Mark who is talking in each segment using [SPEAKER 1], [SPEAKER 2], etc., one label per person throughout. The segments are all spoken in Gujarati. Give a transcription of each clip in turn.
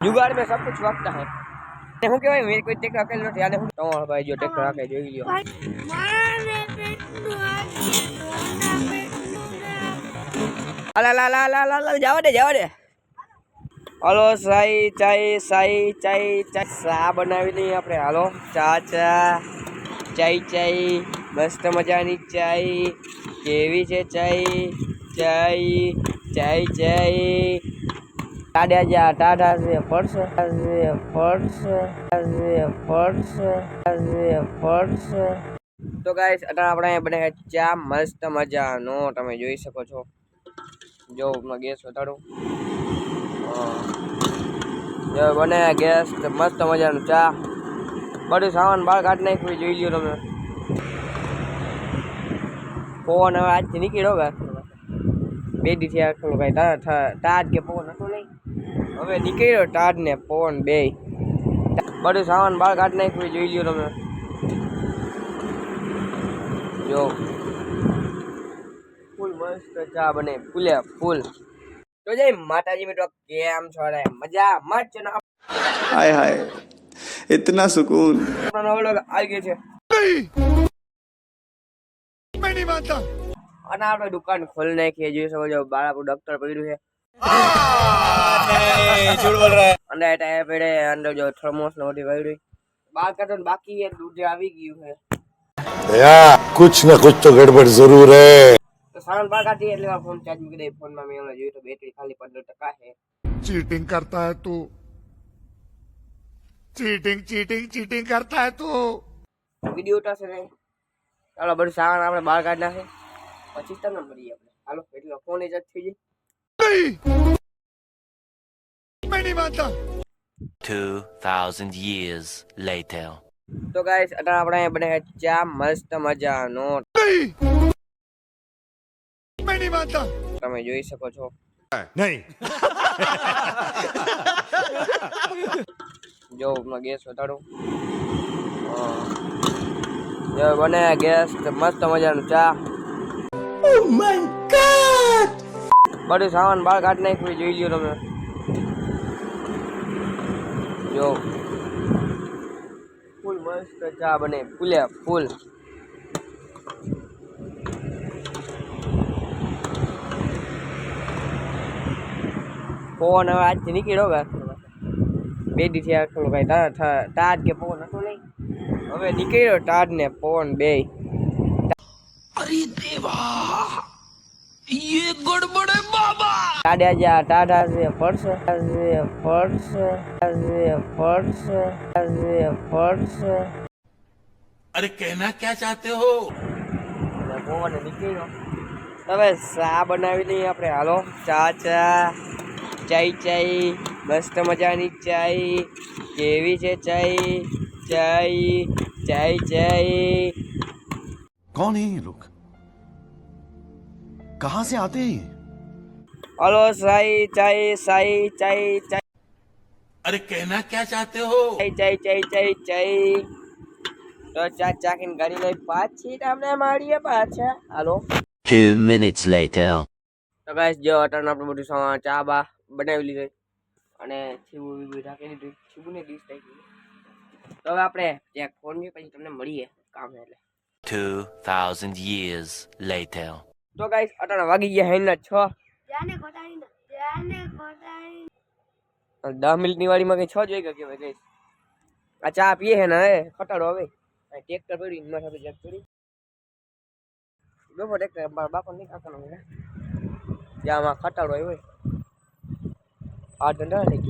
[SPEAKER 1] जुगाड़ में सब कुछ वक्त है। देखूँ कि भाई मेरे को देख रहा है लोट या देखूँ भाई जो देख रहा है जो। ही लियो ला ला ला ला ला जाओ दे जाओ दे हेलो साई चाय साई चाय चाय सा बनावी नहीं अपने हेलो चाचा चाय चाय मस्त मज़ा नहीं चाय केवी चाय चाय चाय चाय ટાડ્યા જા ટાઢા છે પડશે છે પડશે છે પડશે છે પડશે તો ગાઈસ અત્યારે આપણે અહીંયા બને ચા, મસ્ત મજાનો. તમે જોઈ શકો છો. જો ગેસ વધારું. જો બને ગેસ, મસ્ત મજાનું ચા. બધું સામાન બહાર કાઢી નાખ્યું, જોઈ લ્યો તમે. પવન હવે આજથી નીકળ્યો બે દી થયા આખું કઈ તાર કે પવન હતો નહીં. હવે નીકળ્યો ટાટ ને પવન બે બધું સામાન બહાર કાઢી નાખ્યું જોઈ લ્યો તમે જો ફૂલ મસ્ત ચા બને ફૂલે ફૂલ તો જય માતાજી મિત્રો કેમ છો રે મજા મચ ને
[SPEAKER 2] हाय हाय इतना सुकून
[SPEAKER 1] આપણો નવો લોગ આવી ગયો છે અને આપણે દુકાન ખોલી નાખીએ જોઈ શકો છો બાર આપણું ડોક્ટર પડ્યું છે અને એ ટાઈમ પડે અંદર જો થર્મોસ ને બધી પડ્યું બાર કાર્ટન બાકી છે દૂધ આવી ગયું છે
[SPEAKER 3] भैया कुछ न कुछ तो गड़बड़ जरूर है
[SPEAKER 1] તો સામાન બહાર કાઢીએ એટલે ફોન ચાર્જ મૂકી દઈએ ફોનમાં મેં હમણાં જોયું તો બેટરી ખાલી પંદર ટકા છે
[SPEAKER 3] चीटिंग करता है तू चीटिंग चीटिंग चीटिंग करता है तू
[SPEAKER 1] વિડીયો ઉતારશે નહીં ચાલો બધું સામાન આપણે બહાર કાઢી નાખે પછી તમને મળીએ આપણે હાલો એટલે ફોન જ થઈ જાય
[SPEAKER 3] मैं नहीं मानता
[SPEAKER 4] 2,000 years later.
[SPEAKER 1] તો ગાઈસ અત્યારે આપણે અહીંયા બને છે ચા મસ્ત મજાનો
[SPEAKER 3] मैं नहीं मानता
[SPEAKER 1] તમે જોઈ શકો છો
[SPEAKER 3] नहीं
[SPEAKER 1] જો હું ગેસ વધારું જો બને ગેસ મસ્ત મજાનું ચા બધું સામાન બહાર કાઢી નાખ્યું, જોઈ લ્યો તમે. જો. ફૂલ મસ્ત ચા બને. ફૂલે, ફૂલ. પવન હવે આજથી નીકળ્યો કે બે દી થયા કઈ તાજ કે પવન હતું નહીં? હવે નીકળ્યો તાજ ને પવન બે. टाड़ा
[SPEAKER 4] अरे कहना क्या चाहते हो?
[SPEAKER 1] तब सा बना भी नहीं अपने। हालो चाचा चाय चाय मस्त मज़ा चाय केवी से चाय चाय चाय चाय
[SPEAKER 2] कौन है ये लोग? कहाँ से आते हैं
[SPEAKER 1] હલો સાઈ ચાઈ સાઈ ચાઈ
[SPEAKER 4] ચાઈ. અરે કહેના ક્યા ચાહતે
[SPEAKER 1] હો? ચાઈ ચાઈ ચાઈ ચાઈ તો ચા ચાકીને ગાડી લઈ પાછી આપણે મારીએ પાછા. હાલો.
[SPEAKER 4] 2 minutes later.
[SPEAKER 1] તો ગાઈસ જો અટાણ આપણે બધું ચા બા બનાવી લીધી અને છીબુ બીબુ રાખી લીધું છીબુ ને ડીશ થઈ ગયું તો હવે આપણે ત્યાં ફોનની પછી તમને મળીએ કામ એટલે.
[SPEAKER 4] 2000 years later.
[SPEAKER 1] તો ગાઈસ અટાણા વાગી ગયા હૈના 6
[SPEAKER 5] જાને ઘટાડીને
[SPEAKER 1] દસ મિનિટની વાડીમાં કઈ છ જોઈ ગયા કેવાય કઈ. આ ચા પીએ હે ને ખટાડો હવે. ટ્રેક્ટર પડ્યું એમાં સાથે જેક પડી. બેફો ટ્રેક્ટર બાપા નહીં કાકાનો જ્યાં આમાં ખટાડો આવ્યો આ ધંધા થઈ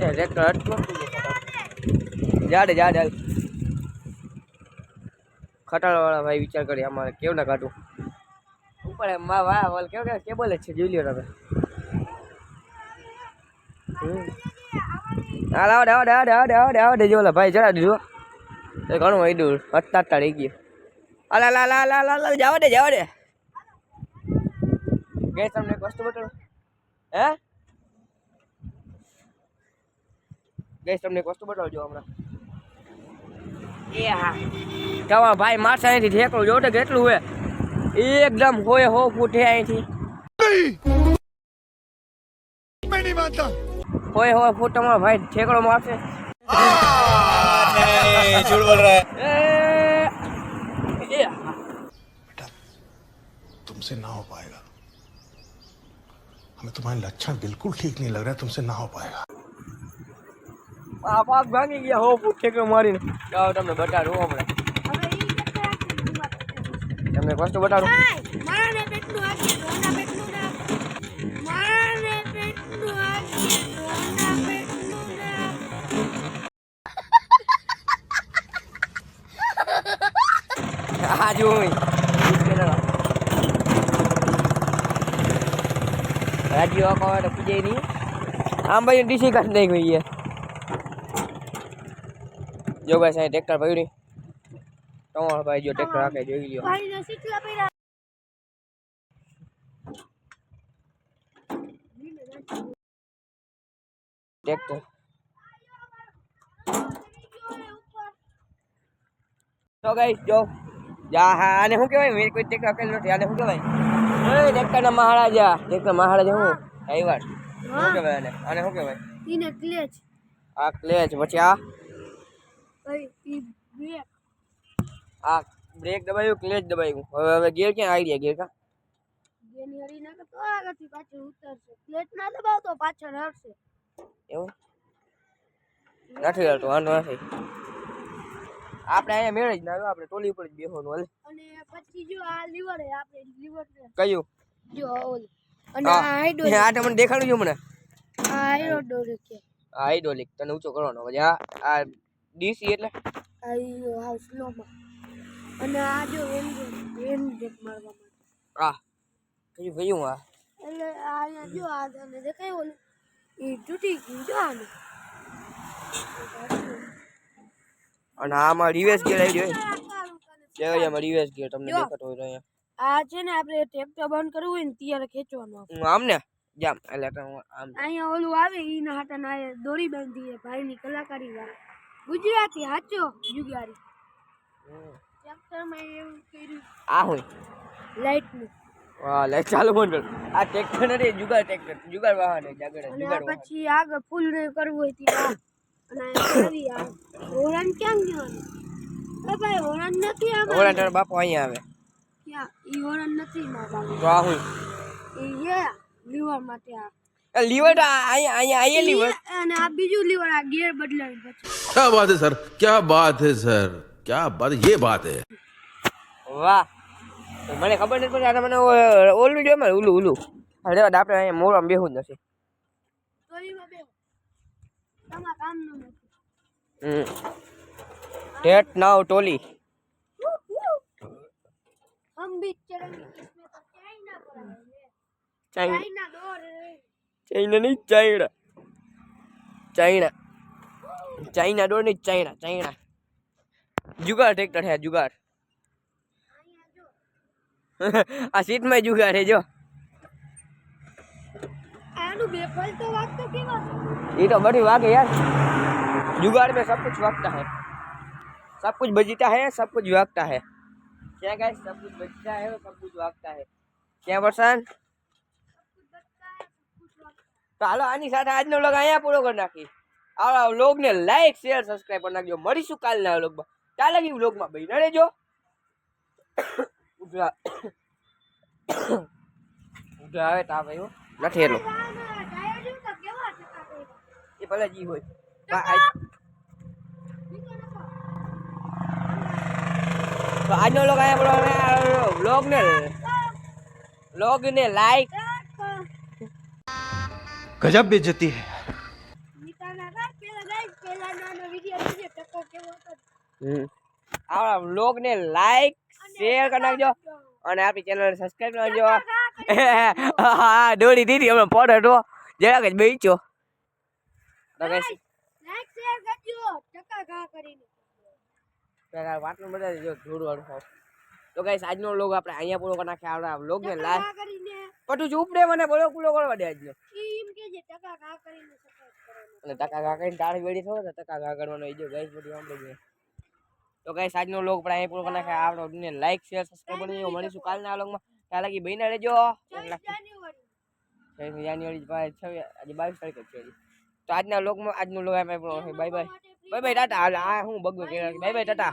[SPEAKER 1] એ ટ્રેક્ટર અટકું જાડે જાડે ખટાડો વાળા ભાઈ વિચાર કરી અમારે કેવું ના કાઢવું ઉપર એમ વાહ વાહ વાલ કેવું કે કેબલ જ છે જોઈ લ્યો તમે. હાલ આવડે આવડે આવડે આવડે આવડે આવડે જો ઓલા ભાઈ જરા દીધો એ ઘણું આઈડું અત્તા અત્તા રહી ગયું. અલા લા લા લા લા જવા દે જવા દે. ગેસ તમને એક વસ્તુ બતાવું? હે? ગેસ તમને એક વસ્તુ બતાવજો હમણાં. એ હા તમારા ભાઈ મારસા અહીંથી ઠેકડું જોવો તો કેટલું હોય એકદમ હોય હો ફૂટ હે અહીંથી હોય હોય ફોટોમાં ભાઈ ઠેકડો મારશે
[SPEAKER 3] झूठ बोल रहा है
[SPEAKER 1] એ, એ,
[SPEAKER 3] तुमसे ना हो पाएगा हमें तुम्हारे लक्षण बिल्कुल ठीक नहीं लग रहा है तुमसे ना हो पाएगा
[SPEAKER 1] આ પાક ભાંગી ગયા હો ફૂટ ઠેકડો મારીને જાઓ તમને બતાડું હો હમણાં
[SPEAKER 5] હવે ઈ કરતા રાખી ઉભા થા.
[SPEAKER 1] તમને એક વસ્તુ બતાડું
[SPEAKER 5] હાય, મારાને પેટનું આગે, ડોહાના પેટનું ના. મારાને પેટનું આગે, ડોહાના પેટનું ના.
[SPEAKER 1] આ જો રાજીવ આખો આવે તો પૂજાય નહીં આમ ભાઈ ડીસી કાઢી નાખી ગઈ જો ભાઈ સાહેબ ટ્રેક્ટર પડ્યું. તમારો ભાઈ જો ટ્રેક્ટર આખે જોઈ લ્યો. ટ્રેક્ટર. તો ગઈ જો જા હા આને શું કહેવાય? મેં કોઈ ટ્રેક્ટર આપેલું નથી. આને શું કહેવાય? ટ્રેક્ટરના મહારાજા. ટ્રેક્ટર મહારાજા હું? ડ્રાઈવર. શું કહેવાય આને? આને શું કહેવાય?
[SPEAKER 5] ક્લેચ.
[SPEAKER 1] આ ક્લેચ. પછી આ
[SPEAKER 5] ભાઈ, ઈ બ્રેક.
[SPEAKER 1] આ બ્રેક દબાવ્યું ક્લેચ દબાવ્યું હવે હવે ગેર ક્યાં આવી ગયા ગેર કા?
[SPEAKER 5] જેની હરી નાખે તો આગળથી પાછળ ઉતરશે. ક્લેચ ના દબાવતો પાછળ હરશે.
[SPEAKER 1] એવું? નથી વાંધો નથી. આપણે અહીંયા મેળે જ ના આવ્યો આપણે ટોલી ઉપર જ બેસવાનું હાલે.
[SPEAKER 5] અને પછી જો આ લીવર હે આપણે લીવર
[SPEAKER 1] કયું?
[SPEAKER 5] જો ઓલ. અને આ
[SPEAKER 1] હા આ તો મને દેખાડું છે મને.
[SPEAKER 5] આ હાઈડ્રોલિક છે.
[SPEAKER 1] તને ઊંચો કરવાનો. પછી આ આ ડીસી એટલે?
[SPEAKER 5] આ ઈ હાવ સ્લોમાં અને આ જો એન્જિન એન્જિન મારવા માટે
[SPEAKER 1] આ કયું કયું આ
[SPEAKER 5] એટલે આ અહીંયા જો આ તને દેખાય ઓલું એ તૂટી ગયું જો આને
[SPEAKER 1] અને આમાં રિવેસ ગિયર આવી ગયો
[SPEAKER 5] આ
[SPEAKER 1] કેવાય આમાં રિવેસ ગિયર તમને
[SPEAKER 5] જો.
[SPEAKER 1] દેખાતો હોય તો અહીંયા
[SPEAKER 5] છે ને આપણે ટ્રેક્ટર બંધ કરવું હોય ને ત્યારે ખેંચવાનું
[SPEAKER 1] હું આમ ને જામ એટલે તો હું આમ
[SPEAKER 5] અહીંયા ઓલું આવે ઈના હાટા ના દોરી બાંધી ભાઈની કલાકારી વાળા ગુજરાતી હાચો જુગારી ટ્રેક્ટરમાં એવું કર્યું
[SPEAKER 1] આ હોય
[SPEAKER 5] લાઈટનું
[SPEAKER 1] વાહ લાઈટ ચાલુ બંધ કર આ ટ્રેક્ટર નથી જુગાર ટ્રેક્ટર જુગાર વાહન છે
[SPEAKER 5] આગળ
[SPEAKER 1] જુગાર
[SPEAKER 5] પછી આગળ ફૂલ કરવું હોય ત્યાં અને ઓરાન કેમ જવાનું ભાઈ ઓરાન નથી
[SPEAKER 1] આવે
[SPEAKER 5] ઓરાન
[SPEAKER 1] તારા બાપો અહીંયા આવે
[SPEAKER 5] ક્યાં ઈ ઓરાન નથી મારા
[SPEAKER 1] વાહ હું
[SPEAKER 5] ઈ જે લીવર માટે આ
[SPEAKER 1] લીવર અહીંયા અહીંયા અહીંયા લીવર
[SPEAKER 5] અને આ બીજું લીવર આ ગિયર બદલાવી પછી
[SPEAKER 6] ક્યા બાત હે સર ક્યા બાત હે સર क्या બાત ये बात है
[SPEAKER 1] વાહ તો મને ખબર નથી પડતી આને મને ઓ- ઓલું જો મને ઓલું ઓલું અરે આપણે અહીંયા મોરમાં બેહું જ નથી
[SPEAKER 5] ચોરીમાં બે તમારા કામનું નથી
[SPEAKER 1] હમ ટેટ નાવ ટોલી
[SPEAKER 5] हम भी चलेंगे इसमें तो चाइना पड़ेंगे
[SPEAKER 1] ચાઇના
[SPEAKER 5] चाइना डोर
[SPEAKER 1] ચાઇના નહીં ચાઇના ચાઇના ચાઇના ડોર નહીં ચાઇના ચાઇના જુગાર ટ્રેક્ટર છે જુગાર આ સીટમાં જુગાર છે જો
[SPEAKER 5] आलू बेफल तो वक्त तो केवा
[SPEAKER 1] ये तो बड़ी वाग है यार जुगाड़ में सब कुछ वागता है सब कुछ बजता है सब कुछ वागता है क्या गाइस सब कुछ बजता है और सब कुछ वागता है क्या बरसान તો હાલો આની સાથે આજનો લોગ અહીંયા પૂરો કરી નાખી આ લોગને લાઈક શેર સબસ્ક્રાઈબ કરી નાખજો મળીશું કાલના લોગમાં ચાલ લગી વ્લોગમાં બહેન રહેજો. ઉધરા આવે તા ભાઈ નથી
[SPEAKER 5] એનો.
[SPEAKER 1] એ ભલે જી હોય. તો આજનો લોક અહીંયા બ્લોગ ને બ્લોગ ને લાઈક
[SPEAKER 5] ગજબ બેજતી હૈ.
[SPEAKER 1] આપણા બ્લોગ ને લાઈક શેર કરી નાખજો. અને આપણી ચેનલ સબસ્ક્રાઇબ કરજો હા દોડી દીધી હમણાં પોટ હતો. જરાક જ બેચો તો guys,
[SPEAKER 5] લાઈક શેર કરજો. ટકા ઘા કરીને.
[SPEAKER 1] પેલા વાતનું બધા જો થોડું વાળું ખાવ તો ગાઈસ આજનો લોગ આપણે અહીંયા પૂરો કરી નાખ્યા આપણા વ્લોગ ને લાઈક પટુ ચૂપ રે મને બોલો પૂરો કરવા દે આજનો? અને ટકા ઘા કરીને ટાળી વેડી થયો તો ટકા ઘા કરવાનો એ જો ગાઈસ બધી સાંભળી ગઈ. તો કઈ આજનો લોગ પણ અહીં પૂરો કરી નાખ્યા. આપણો લાઈક શેર સબસ્ક્રાઇબ કરી મળીશું કાલના વ્લોગમાં ત્યાં લગી બહીને રહેજો.
[SPEAKER 5] જાન્યુઆરી
[SPEAKER 1] છવ્વીસ આજે બાવીસ તારીખ છે તો આજના લોકમાં લોગ લોક પૂરો bye bye bye bye tata. આ હું બગડું કે બાય બાય ટાટા.